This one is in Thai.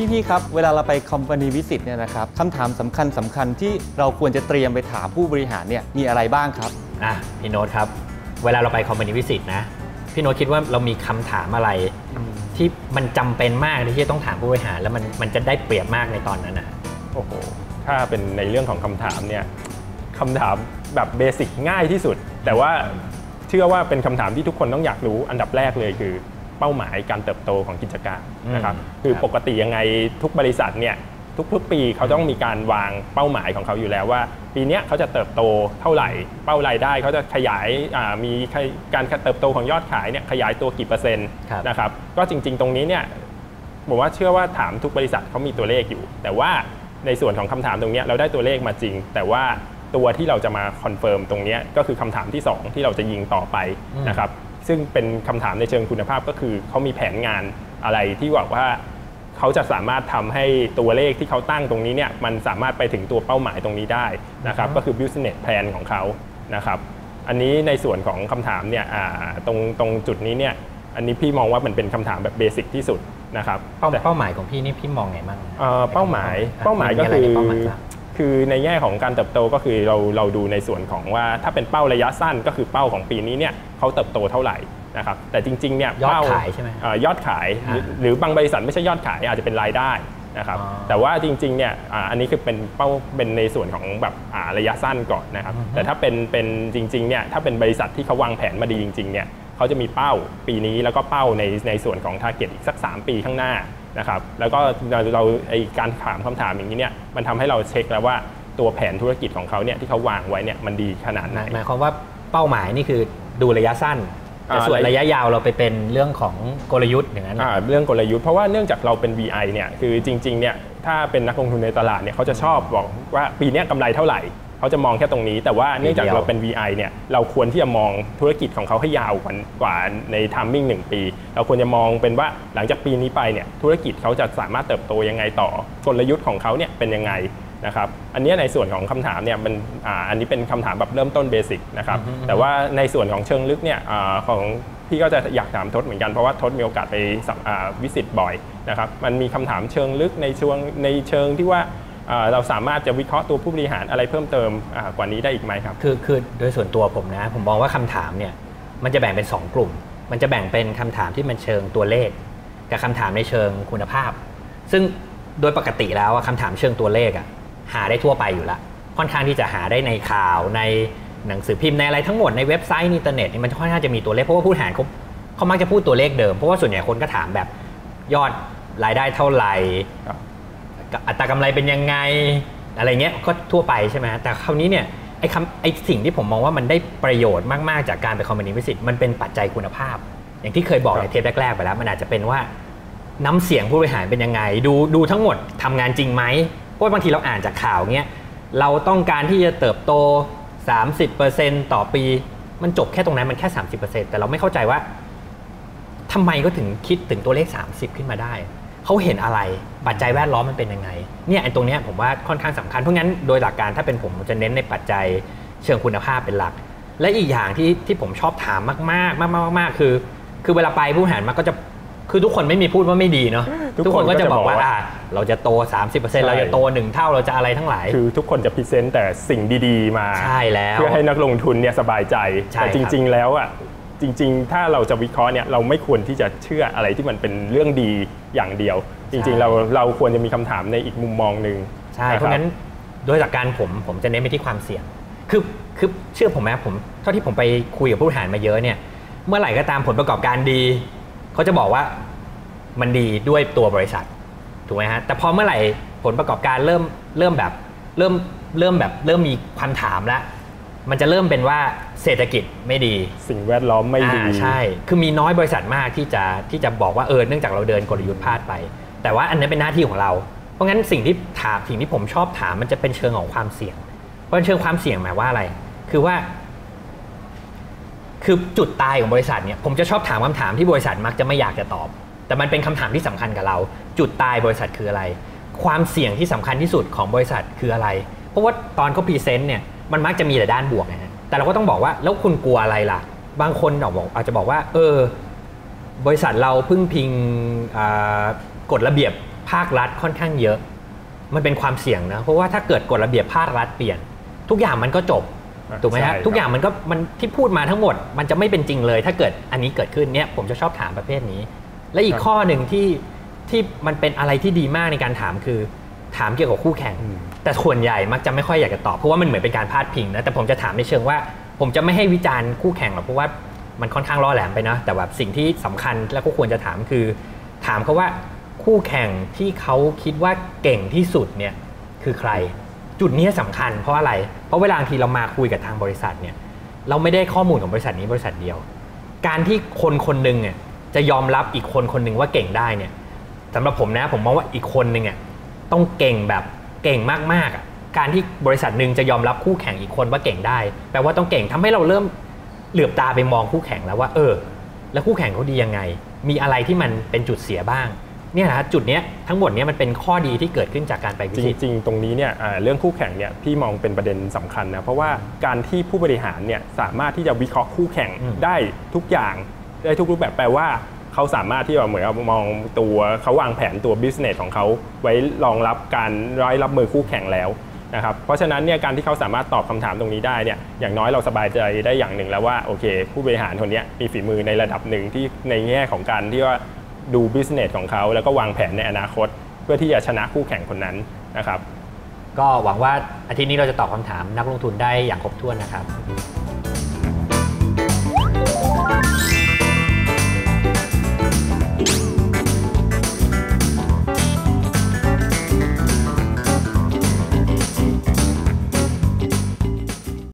พี่ๆครับเวลาเราไป Company Visit เนี่ยนะครับคำถามสำคัญสำคัญที่เราควรจะเตรียมไปถามผู้บริหารเนี่ยมีอะไรบ้างครับอะพี่โน้ตครับ เวลาเราไปคอมพานีวิสิตนะพี่โน้ตคิดว่าเรามีคำถามอะไร ที่มันจำเป็นมากที่จะต้องถามผู้บริหาร แล้วมันมันจะได้เปรียบมากในตอนนั้นนะโอ้โหถ้าเป็นในเรื่องของคำถามเนี่ยคำถามแบบเบสิกง่ายที่สุด แต่ว่าเชื่อว่าเป็นคำถามที่ทุกคนต้องอยากรู้อันดับแรกเลยคือ เป้าหมายการเติบโตของกิจการนะครับอืมคือครับปกติยังไงทุกบริษัทเนี่ยทุกๆปีเขาต้องมีการวางเป้าหมายของเขาอยู่แล้วว่า ปีเนี้ยเขาจะเติบโตเท่าไหร่ เป้ารายได้เขาจะขยายอ่ามีการเติบโตของยอดขายเนี่ยขยายตัวกี่เปอร์เซ็นต์ครับนะครับก็จริง ๆ ตรงนี้เนี่ยผมว่าเชื่อว่าถามทุกบริษัทเขามีตัวเลขอยู่ แต่ว่าในส่วนของคำถามตรงเนี้ยเราได้ตัวเลขมาจริง แต่ว่าตัวที่เราจะมาคอนเฟิร์มตรงเนี้ยก็คือคำถามที่ 2 ที่เราจะยิงต่อไปอืมนะครับ ซึ่งเป็นคำถามในเชิงคุณภาพก็คือเขามีแผนงานอะไรที่บอกว่าเขาจะสามารถทำให้ตัวเลขที่เขาตั้งตรงนี้เนี่ยมันสามารถไปถึงตัวเป้าหมายตรงนี้ได้นะครับก็คือ business plan ของเขานะครับอันนี้ในส่วนของคำถามเนี่ยอ่าตรงตรงจุดนี้เนี่ยอันนี้พี่มองว่ามันเป็นคำถามแบบเบสิกที่สุดนะครับเป้าแต่เป้าหมายของพี่นี่พี่มองไงบ้างเอ่อเป้าหมายะเป้าหมายก็ะไรคือ ในเป้าหมายบ้างคือในแง่ของการเติบโตก็คือเราเราดูในส่วนของว่าถ้าเป็นเป้าระยะสั้นก็คือเป้าของปีนี้เนี่ยเขาเติบโตเท่าไหร่นะครับแต่จริงๆเนี่ยยอดเป้ขายใช่ไหมเอ่อยอดขายหรืออ่าหรือบางบริษัทไม่ใช่ยอดขายอาจจะเป็นรายได้นะครับอ๋อแต่ว่าจริงๆเนี่ยอ่าอันนี้คือเป็นเป้าเป็นในส่วนของแบบอ่าระยะสั้นก่อนนะครับอือฮึแต่ถ้าเป็นเป็นจริงๆเนี่ยถ้าเป็นบริษัทที่เขาวางแผนมาดีจริงๆเนี่ยเขาจะมีเป้าปีนี้แล้วก็เป้าในในส่วนของ t a r g e t อีกสัก 3 ปีข้างหน้า นะครับแล้วก็เราเราไอการถามคำถามอย่างนี้เนี่ยมันทำให้เราเช็คแล้วว่าตัวแผนธุรกิจของเขาเนี่ยที่เขาวางไว้เนี่ยมันดีขนาดไหนหมายความว่าเป้าหมายนี่คือดูระยะสั้นแต่อ่าส่วนระยะระยะยาวเราไปเป็นเรื่องของกลยุทธ์อย่างนั้นนะอ่าเรื่องกลยุทธ์เพราะว่าเนื่องจากเราเป็น VI เนี่ยคือจริงๆเนี่ยถ้าเป็นนักลงทุนในตลาดเนี่ยเขาจะชอบบอกว่าปีเนี้ยกำไรเท่าไหร่ เขาจะมองแค่ตรงนี้ แต่ว่าเนื่องจากปีเดียวเราเป็น VI เนี่ยเราควรที่จะมองธุรกิจของเขาให้ยาวกว่ากว่าในทามมิ่งหนึ่งปี เราควรจะมองเป็นว่าหลังจากปีนี้ไปเนี่ยธุรกิจเขาจะสามารถเติบโตยังไงต่อกลยุทธ์ของเขาเนี่ยเป็นยังไงนะครับอันเนี้ยในส่วนของคำถามเนี่ยมันอ่าอันนี้เป็นคำถามแบบเริ่มต้นเบสิกนะครับอือฮึแต่ว่าในส่วนของเชิงลึกเนี่ยอาของพี่ก็จะอยากถามทศเหมือนกันเพราะว่าทศมีโอกาสไปสัมอ่าวิสิตบ่อยนะครับมันมีคำถามเชิงลึกในช่วงในเชิงที่ว่าอ่า เราสามารถจะวิเคราะห์ตัวผู้บริหารอะไรเพิ่มเติมอ่ากว่านี้ได้อีกไหมครับคือคือโดยส่วนตัวผมนะ ผมมองว่าคำถามเนี่ยมันจะแบ่งเป็น 2 กลุ่ม มันจะแบ่งเป็นคำถามที่มันเชิงตัวเลข กับคำถามในเชิงคุณภาพ ซึ่งโดยปกติแล้วอะคำถามเชิงตัวเลขอะหาได้ทั่วไปอยู่ละค่อนข้างที่จะหาได้ในข่าวในหนังสือพิมพ์ในอะไรทั้งหมดในเว็บไซต์ในอินเทอร์เน็ตนี่มันค่อนข้างจะมีตัวเลขเพราะว่าผู้บริหารเขาเขามักจะพูดตัวเลขเดิมเพราะว่าส่วนใหญ่คนก็ถามแบบยอดรายได้เท่าไหร่ครับ อัตรากำไรเป็นยังไงอะไรเงี้ยก็ทั่วไปใช่ไหมแต่คราวนี้เนี่ยไอ้คำไอ้สิ่งที่ผมมองว่ามันได้ประโยชน์มากๆจากการไปคอมมิวนิวิสิตมันเป็นปัจจัยคุณภาพ อย่างที่เคยบอกครับในเทปแรกๆไปแล้ว มันอาจจะเป็นว่าน้ำเสียงผู้บริหารเป็นยังไง ดูดูทั้งหมดทำงานจริงไหมเพราะว่าบางทีเราอ่านจากข่าวเงี้ยเราต้องการที่จะเติบโต 30%ต่อปี มันจบแค่ตรงนั้นมันแค่ 30%แต่เราไม่เข้าใจว่าทำไมก็ถึงคิดถึงตัวเลข 30 ขึ้นมาได้ เขาเห็นอะไรปัจจัยแวดล้อมมันเป็นยังไงเนี่ยไอ้ตรงเนี้ยผมว่าค่อนข้างสำคัญเพราะงั้นโดยหลักการถ้าเป็นผมผมจะเน้นในปัจจัยเชิงคุณภาพเป็นหลัก และอีกอย่างที่ที่ผมชอบถามมากๆ มากๆมากๆคือ คือเวลาไปผู้บริหารมันก็จะคือทุกคนไม่มีพูดว่าไม่ดีเนาะทุกคนทุกคนก็จะบอกว่าก็จะบอกว่าอะเราจะโต 30%เราจะโตหนึ่งเท่าเราจะอะไรทั้งหลาย คือทุกคนจะพรีเซนต์แต่สิ่งดีๆมาใช่แล้วเพื่อให้นักลงทุนเนี่ยสบายใจใช่แต่จริง ๆ แล้วอะ จริง ๆ ถ้าเราจะวิเคราะห์เนี่ยเราไม่ควรที่จะเชื่ออะไรที่มันเป็นเรื่องดีอย่างเดียว จริง ๆ เราเราควรจะมีคำถามในอีกมุมมองหนึ่งใช่คบเพราะงั้นโดยหลักการผมผมจะเน้นไปที่ความเสี่ยง คือคือเชื่อผมไหมผมเท่าที่ผมไปคุยกับผู้บริหารมาเยอะเนี่ยเมื่อไหร่ก็ตามผลประกอบการดีเขาจะบอกว่ามันดีด้วยตัวบริษัทถูกไหมฮะแต่พอเมื่อไหร่ผลประกอบการเริ่มเริ่มแบบเริ่มเริ่มแบบเริ่มมีคำถามแล้ว มันจะเริ่มเป็นว่าเศรษฐกิจไม่ดี สิ่งแวดล้อมไม่ดีอ่าใช่ คือมีน้อยบริษัทมากที่จะที่จะบอกว่าเออเนื่องจากเราเดินกลยุทธ์พลาดไป แต่ว่าอันนั้นเป็นหน้าที่ของเรา เพราะงั้นสิ่งที่ถามสิ่งที่ผมชอบถามมันจะเป็นเชิงของความเสี่ยง เพราะเชิงความเสี่ยงหมายว่าอะไร คือว่า คือจุดตายของบริษัทเนี่ยผมจะชอบถามคำถามที่บริษัทมักจะไม่อยากจะตอบ แต่มันเป็นคำถามที่สำคัญกับเรา จุดตายบริษัทคืออะไร ความเสี่ยงที่สำคัญที่สุดของบริษัทคืออะไร เพราะว่าตอนเขาพรีเซนต์เนี่ย มันมักจะมีแต่ด้านบวกนะฮะแต่เราก็ต้องบอกว่าแล้วคุณกลัวอะไรล่ะ บางคนบอกอาจจะบอกว่า เออ บริษัทเราพึ่งพิงอ่ากฎระเบียบภาครัฐค่อนข้างเยอะ มันเป็นความเสี่ยงนะ เพราะว่าถ้าเกิดกฎระเบียบภาครัฐเปลี่ยน ทุกอย่างมันก็จบอะถูกไหมใช่ฮะครับทุกอย่างมันก็มันที่พูดมาทั้งหมด มันจะไม่เป็นจริงเลย ถ้าเกิดอันนี้เกิดขึ้นเนี่ยผมจะชอบถามประเภทนี้ และอีกข้อหนึ่งที่ที่มันเป็นอะไรที่ดีมากในการถามคือ ถามเกี่ยวกับคู่แข่งอืมแต่ส่วนใหญ่มักจะไม่ค่อยอยากจะตอบเพราะว่ามันเหมือนเป็นการพาดพิงนะแต่ผมจะถามในเชิงว่า ผมจะไม่ให้วิจารณ์คู่แข่งหรอกเพราะว่ามันค่อนข้างล่อแหลมไปนะแต่แบบสิ่งที่สำคัญและก็ควรจะถามคือ ถามเขาว่าคู่แข่งที่เขาคิดว่าเก่งที่สุดเนี่ยคือใคร จุดนี้สำคัญเพราะอะไร เพราะเวลาบางทีเรามาคุยกับทางบริษัทเนี่ยเราไม่ได้ข้อมูลของบริษัทนี้บริษัทเดียว การที่คนคนหนึ่งเนี่ยจะยอมรับอีกคนคนหนึ่งว่าเก่งได้เนี่ยสำหรับผมนะผมมองว่าอีกคนหนึ่งอะ ต้องเก่งแบบเก่งมากๆอะการที่บริษัทหนึ่งจะยอมรับคู่แข่งอีกคนว่าเก่งได้ แปลว่าต้องเก่งทำให้เราเริ่มเหลือบตาไปมองคู่แข่งแล้วว่า เออ แล้วคู่แข่งเขาดียังไง มีอะไรที่มันเป็นจุดเสียบ้างเนี่ยนะจุดเนี้ยทั้งหมดเนี้ยมันเป็นข้อดีที่เกิดขึ้นจากการไปวิจสิตริงๆ ตรงนี้เนี่ยอ่าเรื่องคู่แข่งเนี่ยพี่มองเป็นประเด็นสำคัญนะเพราะว่าการที่ผู้บริหารเนี่ยสามารถที่จะวิเคราะห์คู่แข่งอืมได้ทุกอย่างได้ทุกรูปแบบแปลว่า เขาสามารถที่จะเหมือนกับมองตัวเขาวางแผนตัว business ของเขาไว้รองรับการร้อยรับมือคู่แข่งแล้วนะครับเพราะฉะนั้นเนี่ยการที่เขาสามารถตอบคำถามตรงนี้ได้เนี่ยอย่างน้อยเราสบายใจได้อย่างหนึ่งแล้วว่าโอเค ผู้บริหารคนนี้มีฝีมือในระดับหนึ่งที่ในแง่ของการที่ว่าดู business ของเขาแล้วก็วางแผนในอนาคต เพื่อที่จะชนะคู่แข่งคนนั้นนะครับ ก็หวังว่าอาทิตย์นี้เราจะตอบคำถามนักลงทุนได้อย่างครบถ้วนนะครับ